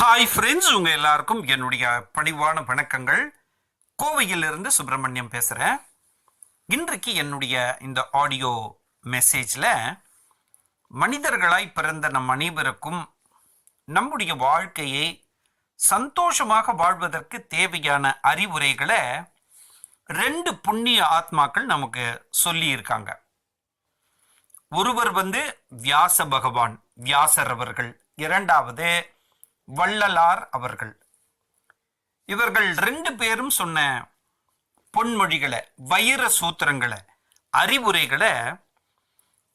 Hi friends உங்கள் எல்லாருக்கும் என்னுடைய பணிவான வணக்கங்கள். கோவையிலிருந்து சுப்பிரமணியம் பேசுகிறேன் இன்றைக்கு என்னுடைய இந்த ஆடியோ மெசேஜில் மனிதர்களாய் பிறந்த நம் அனைவருக்கும் நம்முடைய வாழ்க்கையை சந்தோஷமாக வாழ்வதற்கு தேவையான அறிவுரைகளை ரெண்டு புண்ணிய ஆத்மாக்கள் நமக்கு சொல்லியிருக்காங்க. ஒருவர் வந்து வியாச பகவான் வியாசர் அவர்கள். இரண்டாவது வள்ளலார் அவர்கள். இவர்கள் ரெண்டு பேரும் சொன்ன பொன்மொழிகளை வைர சூத்திரங்களை அறிவுரைகளை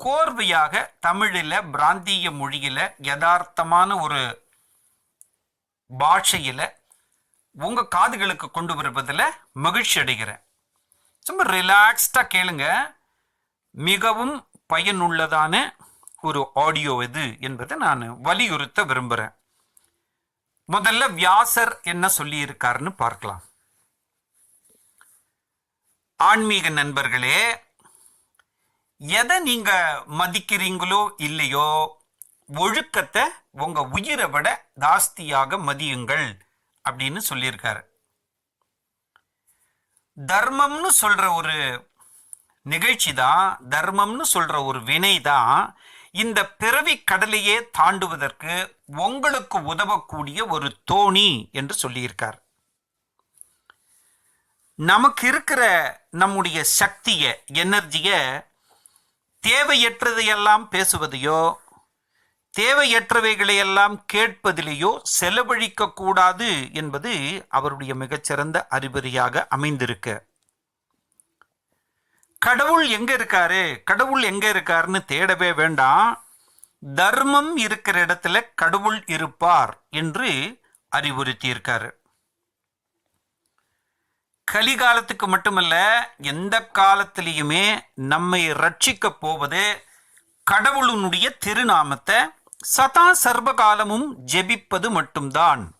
கோர்வையாக தமிழில் பிராந்திய மொழியில் யதார்த்தமான ஒரு பாஷையில் உங்கள் காதுகளுக்கு கொண்டு வருவதில் மகிழ்ச்சி அடைகிறேன். சும்மா ரிலாக்ஸ்டாக கேளுங்க. மிகவும் பயனுள்ளதான ஒரு ஆடியோ இது என்பதை நான் வலியுறுத்த விரும்புகிறேன் முதல்ல வியாசர் என்ன சொல்லியிருக்காருன்னு பார்க்கலாம். ஆன்மீக நண்பர்களே எதை நீங்க மதிக்கிறீங்களோ இல்லையோ ஒழுக்கத்தை உங்க உயிரை விட ஜாஸ்தியாக மதியுங்கள் அப்படின்னு சொல்லியிருக்காரு. தர்மம்னு சொல்ற ஒரு நிகழ்ச்சி தான் தர்மம்னு சொல்ற ஒரு வினை தான் இந்த பிறவி கடலையே தாண்டுவதற்கு உங்களுக்கு உதவக்கூடிய ஒரு தோணி என்று சொல்லியிருக்கார். நமக்கு இருக்கிற நம்முடைய சக்தியை எனர்ஜியை தேவையற்றதையெல்லாம் பேசுவதையோ தேவையற்றவைகளையெல்லாம் கேட்பதிலேயோ செலவழிக்க கூடாது என்பது அவருடைய மிகச்சிறந்த அறிவுரையாக அமைந்திருக்கு. கடவுள் எங்க இருக்காரு? கடவுள் எங்க இருக்காருன்னு தேடவே வேண்டாம். தர்மம் இருக்கிற இடத்துல கடவுள் இருப்பார் என்று அறிவுறுத்தியிருக்காரு. கலிகாலத்துக்கு மட்டுமல்ல எந்த காலத்திலையுமே நம்மை ரட்சிக்க போவது கடவுளினுடைய திருநாமத்தை சதா சர்வகாலமும் ஜெபிப்பது மட்டும்தான்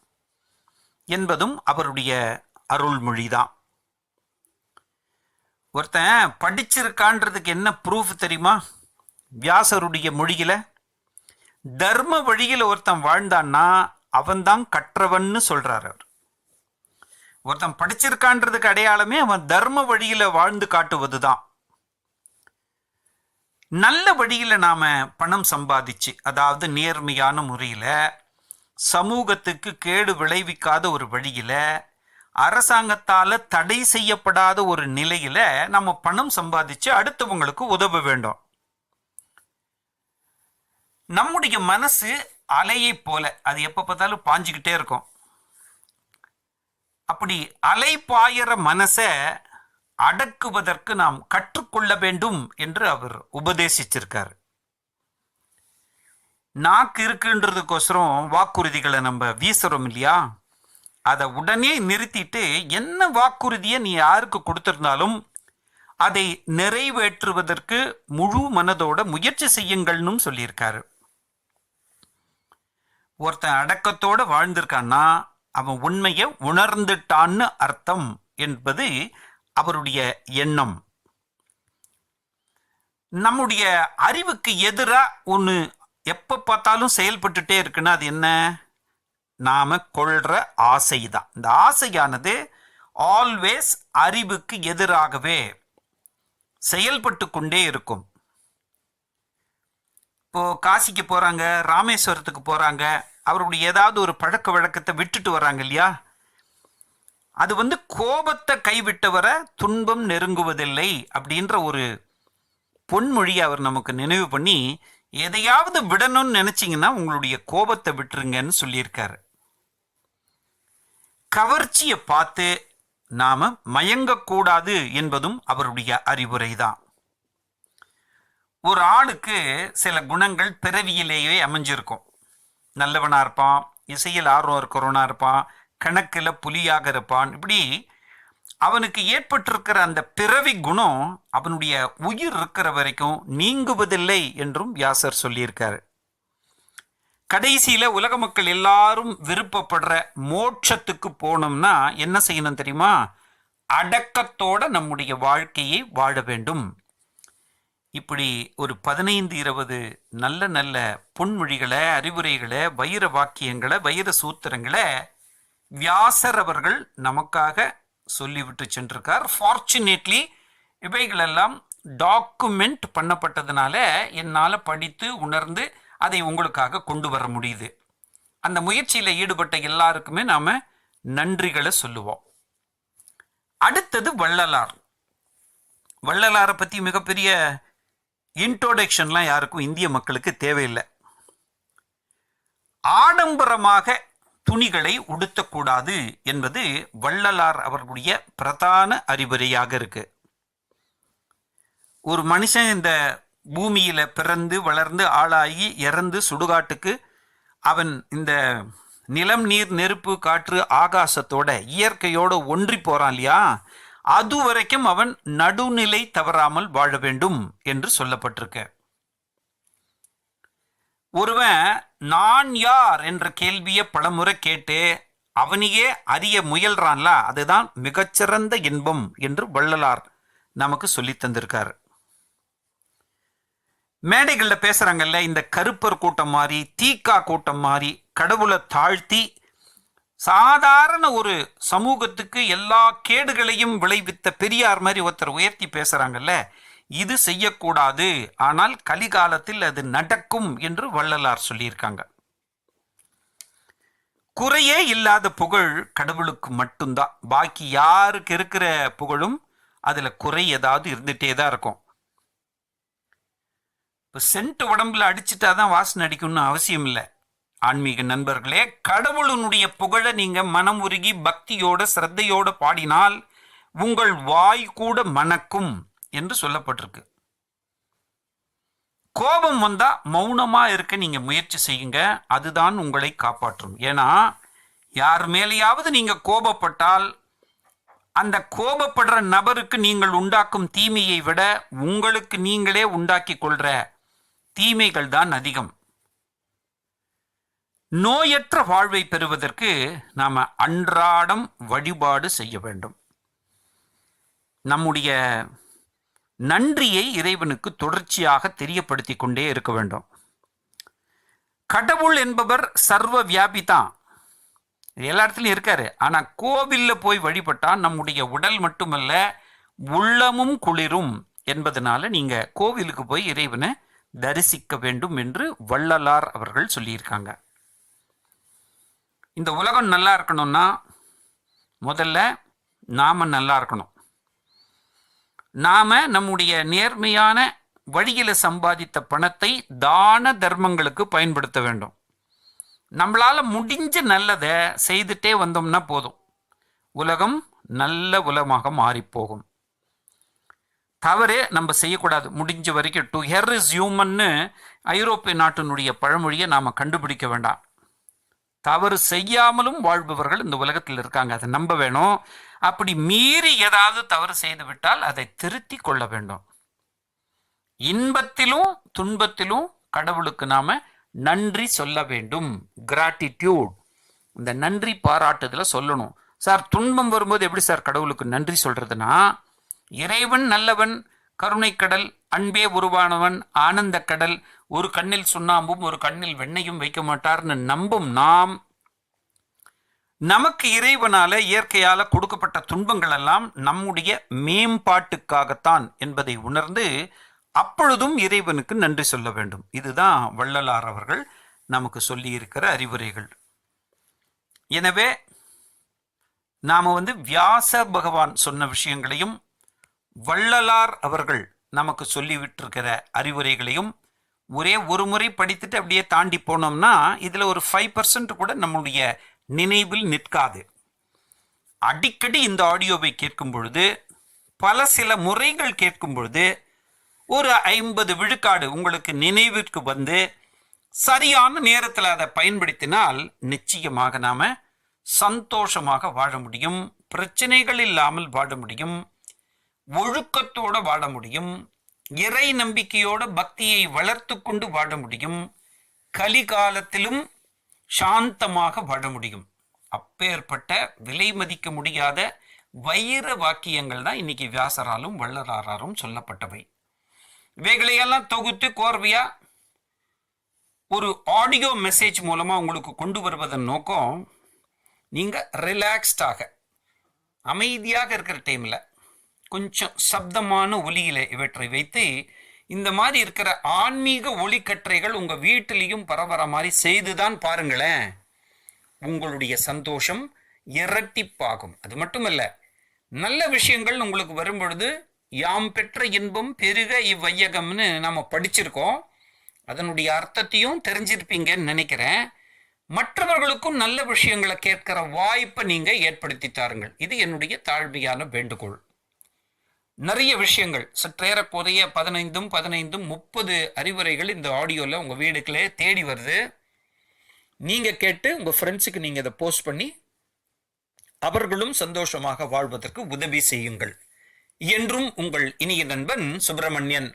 என்பதும் அவருடைய அருள்மொழிதான். ஒருத்தன் படிச்சிருக்கான்றதுக்கு என்ன ப்ரூஃப் தெரியுமா? வியாசருடைய மொழியில் தர்ம வழியில் ஒருத்தன் வாழ்ந்தான்னா அவன்தான் கற்றவன்னு சொல்கிறார் அவர். ஒருத்தன் படிச்சிருக்கான்றதுக்கு அடையாளமே அவன் தர்ம வழியில் வாழ்ந்து காட்டுவது தான் நல்ல வழியில் நாம் பணம் சம்பாதிச்சு அதாவது நேர்மையான முறையில் சமூகத்துக்கு கேடு விளைவிக்காத ஒரு வழியில் அரசாங்கத்தால தடை செய்யப்படாத ஒரு நிலையில நம்ம பணம் சம்பாதிச்சு அடுத்தவங்களுக்கு உதவ வேண்டும். நம்முடைய மனசு அலையை போல அது எப்ப பார்த்தாலும் பாஞ்சுக்கிட்டே இருக்கும். அப்படி அலை பாயிற மனசை அடக்குவதற்கு நாம் கற்றுக்கொள்ள வேண்டும் என்று அவர் உபதேசிச்சிருக்கார். நாக்கு இருக்குன்றதுக்கோசரம் வாக்குறுதிகளை நம்ம வீசுறோம் இல்லையா? அதை உடனே நிறுத்திட்டு என்ன வாக்குறுதியை நீ யாருக்கு கொடுத்திருந்தாலும் அதை நிறைவேற்றுவதற்கு முழு மனதோட முயற்சி செய்யுங்கள்னு சொல்லியிருக்காரு. ஒருத்தன் அடக்கத்தோடு வாழ்ந்திருக்கான்னா அவன் உண்மையை உணர்ந்துட்டான்னு அர்த்தம் என்பது அவருடைய எண்ணம். நம்முடைய அறிவுக்கு எதிராக ஒன்று எப்போ பார்த்தாலும் செயல்பட்டுட்டே இருக்குன்னா அது என்ன? நாம கொள்ற ஆசை தான் இந்த ஆசையானது ஆல்வேஸ் அறிவுக்கு எதிராகவே செயல்பட்டு கொண்டே இருக்கும். இப்போ காசிக்கு போறாங்க ராமேஸ்வரத்துக்கு போறாங்க அவருடைய ஏதாவது ஒரு பழக்க வழக்கத்தை விட்டுட்டு வராங்க இல்லையா? அது வந்து கோபத்தை கைவிட்டவரை துன்பம் நெருங்குவதில்லை அப்படின்ற ஒரு பொன்மொழியை அவர் நமக்கு நினைவு பண்ணி எதையாவது விடணும்னு நினச்சிங்கன்னா உங்களுடைய கோபத்தை விட்டுருங்கன்னு சொல்லியிருக்காரு. கவர்ச்சியை பார்த்து நாம் மயங்கக்கூடாது என்பதும் அவருடைய அறிவுரை தான் ஒரு ஆளுக்கு சில குணங்கள் பிறவியிலேயே அமைஞ்சிருக்கும். நல்லவனாக இருப்பான் இசையில் ஆர்வம் இருக்கிறவனா இருப்பான் கணக்கில் புலியாக இருப்பான். இப்படி அவனுக்கு ஏற்பட்டிருக்கிற அந்த பிறவி குணம் அவனுடைய உயிர் இருக்கிற வரைக்கும் நீங்குவதில்லை என்றும் வியாசர் சொல்லியிருக்காரு. கடைசியில் உலக மக்கள் எல்லாரும் விருப்பப்படுற மோட்சத்துக்கு போனோம்னா என்ன செய்யணும் தெரியுமா? அடக்கத்தோட நம்முடைய வாழ்க்கையை வாழ வேண்டும். இப்படி ஒரு பதினைந்து இருபது நல்ல நல்ல பொன்மொழிகளை அறிவுரைகளை வைர வாக்கியங்களை வைர சூத்திரங்களை வியாசர் அவர்கள் நமக்காக சொல்லிவிட்டு சென்றிருக்கார். ஃபார்ச்சுனேட்லி இவைகளெல்லாம் டாக்குமெண்ட் பண்ணப்பட்டதுனால என்னால் படித்து உணர்ந்து அதை உங்களுக்காக கொண்டு வர முடியுது. அந்த முயற்சியில் ஈடுபட்ட எல்லாருக்குமே நாம் நன்றிகளை சொல்லுவோம். அடுத்தது வள்ளலார். வள்ளலாரை பற்றி மிகப்பெரிய இன்ட்ரோடக்ஷன்லாம் யாருக்கும் இந்திய மக்களுக்கு தேவையில்லை. ஆடம்பரமாக துணிகளை உடுத்தக்கூடாது என்பது வள்ளலார் அவர்களுடைய பிரதான அறிவுரையாக இருக்கு. ஒரு மனுஷன் இந்த பூமியில் பிறந்து வளர்ந்து ஆளாகி இறந்து சுடுகாட்டுக்கு அவன் இந்த நிலம் நீர் நெருப்பு காற்று ஆகாசத்தோட இயற்கையோட ஒன்றி போறான் இல்லையா? அது வரைக்கும் அவன் நடுநிலை தவறாமல் வாழ வேண்டும் என்று சொல்லப்பட்டிருக்க. ஒருவன் நான் யார்? என்ற கேள்வியை பலமுறை கேட்டு அவனையே அறிய முயல்றான்ல அதுதான் மிகச்சிறந்த இன்பம் என்று வள்ளலார் நமக்கு சொல்லித் தந்திருக்காரு. மேடைகளில் பேசுகிறாங்கல்ல இந்த கருப்பர் கூட்டம் மாதிரி தீக்கா கூட்டம் மாதிரி கடவுளை தாழ்த்தி சாதாரண ஒரு சமூகத்துக்கு எல்லா கேடுகளையும் விளைவித்த பெரியார் மாதிரி ஒருத்தர் உயர்த்தி பேசுகிறாங்கல்ல இது செய்யக்கூடாது. ஆனால் கலிகாலத்தில் அது நடக்கும் என்று வள்ளலார் சொல்லியிருக்காங்க. குறையே இல்லாத புகழ் கடவுளுக்கு மட்டும்தான். பாக்கி யாருக்கு இருக்கிற புகழும் அதில் குறை ஏதாவது இருந்துகிட்டே தான் இருக்கும். இப்போ சென்ட் உடம்புல அடிச்சுட்டா தான் வாசனை அடிக்கணும்னு அவசியம் இல்லை. ஆன்மீக நண்பர்களே கடவுளினுடைய புகழை நீங்க மனம் உருகி பக்தியோட சிரத்தையோட பாடினால் உங்கள் வாய் கூட மணக்கும் என்று சொல்லப்பட்டிருக்கு. கோபம் வந்தா மௌனமா இருக்க நீங்க முயற்சி செய்யுங்க. அதுதான் உங்களை காப்பாற்றும். ஏன்னா யார் மேலேயாவது நீங்க கோபப்பட்டால் அந்த கோபப்படுற நபருக்கு நீங்கள் உண்டாக்கும் தீமையை விட உங்களுக்கு நீங்களே உண்டாக்கி கொள்ற தீமைகள் தான் அதிகம். நோயற்ற வாழ்வை பெறுவதற்கு நாம் அன்றாடம் வழிபாடு செய்ய வேண்டும். நம்முடைய நன்றியை இறைவனுக்கு தொடர்ச்சியாக தெரியப்படுத்திக் கொண்டே இருக்க வேண்டும். கடவுள் என்பவர் சர்வ வியாபி தான். எல்லா இடத்துலையும் இருக்காரு. ஆனால் கோவில்ல போய் வழிபட்டால் நம்முடைய உடல் மட்டுமல்ல உள்ளமும் குளிரும் என்பதனால நீங்கள் கோவிலுக்கு போய் இறைவனை தரிசிக்க வேண்டும் என்று வள்ளலார் அவர்கள் சொல்லியிருக்காங்க. இந்த உலகம் நல்லா இருக்கணும்னா முதல்ல நாம் நல்லா இருக்கணும். நாம் நம்முடைய நேர்மையான வழியில் சம்பாதித்த பணத்தை தான தர்மங்களுக்கு பயன்படுத்த வேண்டும். நம்மளால் முடிஞ்ச நல்லதை செய்துட்டே வந்தோம்னா போதும். உலகம் நல்ல உலகமாக மாறிப்போகும். தவறே நம்ம செய்யக்கூடாது. முடிஞ்ச வரைக்கும் டு ஹெர் இஸ் ஹியூமன்னு ஐரோப்பிய நாட்டினுடைய பழமொழியை நாம் கண்டுபிடிக்க வேண்டாம். தவறு செய்யாமலும் வாழ்பவர்கள் இந்த உலகத்தில் இருக்காங்க. அதை நம்ப வேணும். அப்படி மீறி ஏதாவது தவறு செய்து விட்டால் அதை திருத்தி கொள்ள வேண்டும். இன்பத்திலும் துன்பத்திலும் கடவுளுக்கு நாம் நன்றி சொல்ல வேண்டும். கிராட்டிடியூட் இந்த நன்றி பாராட்டுதலை சொல்லணும். சார் துன்பம் வரும்போது எப்படி சார் கடவுளுக்கு நன்றி சொல்கிறதுனா இறைவன் நல்லவன் கருணைக்கடல் அன்பே உருவானவன் ஆனந்த கடல். ஒரு கண்ணில் சுண்ணாம்பும் ஒரு கண்ணில் வெண்ணையும் வைக்க மாட்டார்னு நம்பும் நாம். நமக்கு இறைவனால இயற்கையால கொடுக்கப்பட்ட துன்பங்கள் எல்லாம் நம்முடைய மேம்பாட்டுக்காகத்தான் என்பதை உணர்ந்து அப்பொழுதும் இறைவனுக்கு நன்றி சொல்ல வேண்டும். இதுதான் வள்ளலார் அவர்கள் நமக்கு சொல்லியிருக்கிற அறிவுரைகள். எனவே நாம வந்து வியாச பகவான் சொன்ன விஷயங்களையும் வள்ளலார் அவர்கள் நமக்கு சொல்லிவிட்டிருக்கிற அறிவுரைகளையும் ஒரே ஒரு முறை படித்துட்டு அப்படியே தாண்டி போனோம்னா இதில் ஒரு ஃபைவ் பர்சன்ட் கூட நம்மளுடைய நினைவில் நிற்காது. அடிக்கடி இந்த ஆடியோவை கேட்கும் பொழுது பல சில முறைகள் கேட்கும் பொழுது ஒரு ஐம்பது விழுக்காடு உங்களுக்கு நினைவிற்கு வந்து சரியான நேரத்தில் அதை பயன்படுத்தினால் நிச்சயமாக நாம் சந்தோஷமாக வாழ முடியும் பிரச்சனைகள் இல்லாமல் வாழ முடியும் ஒழுக்கத்தோட வாழ முடியும். இறை நம்பிக்கையோட பக்தியை வளர்த்து கொண்டு வாழ முடியும். கலிகாலத்திலும் சாந்தமாக வாழ முடியும். அப்பேற்பட்ட விலை மதிக்க முடியாத வைர வாக்கியங்கள் தான் இன்னைக்கு வியாசராலும் வள்ளலாராலும் சொல்லப்பட்டவை. இவைகளையெல்லாம் தொகுத்து கோர்வையா ஒரு ஆடியோ மெசேஜ் மூலமாக உங்களுக்கு கொண்டு வருவதன் நோக்கம் நீங்கள் ரிலாக்ஸ்டாக அமைதியாக இருக்கிற டைமில் கொஞ்சம் சப்தமான ஒலியில இவற்றை வைத்து இந்த மாதிரி இருக்கிற ஆன்மீக ஒளிக்கற்றைகள் உங்கள் வீட்டிலையும் பரவற மாதிரி செய்துதான் பாருங்களேன். உங்களுடைய சந்தோஷம் இரட்டிப்பாகும். அது மட்டுமல்ல நல்ல விஷயங்கள் உங்களுக்கு வரும்பொழுது யாம் பெற்ற இன்பம் பெருக இவ்வையகம்னு நாம் படிச்சிருக்கோம். அதனுடைய அர்த்தத்தையும் தெரிஞ்சிருப்பீங்கன்னு நினைக்கிறேன். மற்றவர்களுக்கும் நல்ல விஷயங்களை கேட்கிற வாய்ப்பை நீங்கள் ஏற்படுத்தி தாருங்கள். இது என்னுடைய தாழ்மையான வேண்டுகோள். நிறைய விஷயங்கள். சற்றேறக்குறைய பதினைந்தும் பதினைந்தும் முப்பது அறிவுரைகள் இந்த ஆடியோவில் உங்கள் வீடுகளே தேடி வருது. நீங்கள் கேட்டு உங்கள் ஃப்ரெண்ட்ஸுக்கு நீங்கள் இதை போஸ்ட் பண்ணி அவர்களும் சந்தோஷமாக வாழ்வதற்கு உதவி செய்யுங்கள். என்றும் உங்கள் இனிய நண்பன் சுப்பிரமணியன்